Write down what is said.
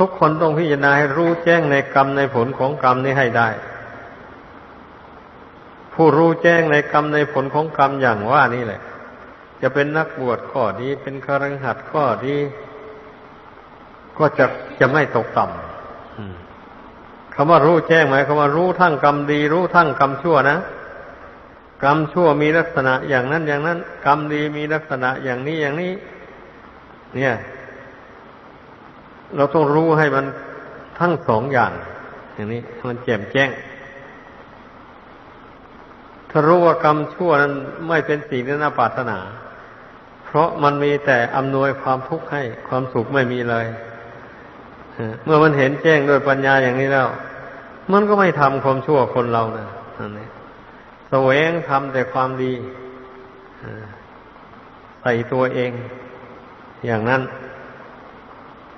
ทุกคนต้องพิจารณาให้รู้แจ้งในกรรมในผลของกรรมนี้ให้ได้ ผู้รู้แจ้งในกรรมในผลของกรรมอย่างว่านี่แหละ จะเป็นนักบวชก็ดี เป็นคารหัดก็ดี ก็จะจะไม่ตกต่ำคำว่ารู้แจ้งหมายคำว่ารู้ทั้งกรรมดี รู้ทั้งกรรมชั่วนะกรรมชั่วมีลักษณะอย่างนั้นอย่างนั้น กรรมดีมีลักษณะอย่างนี้อย่างนี้ เนี่ย เราต้องรู้ให้มันทั้งสองอย่าง อย่างนี้มันแจ่มแจ้ง ถ้ารู้ว่ากรรมชั่วนั้นไม่เป็นสิ่งที่น่าปรารถนา เพราะมันมีแต่อำนวยความทุกข์ให้ความสุขไม่มีเลยเมื่อมันเห็นแจ้งโดยปัญญาอย่างนี้แล้ว มันก็ไม่ทำความชั่วคนเรานะนั่นเองแสวงทำแต่ความดีใส่ตัวเอง อย่างนั้น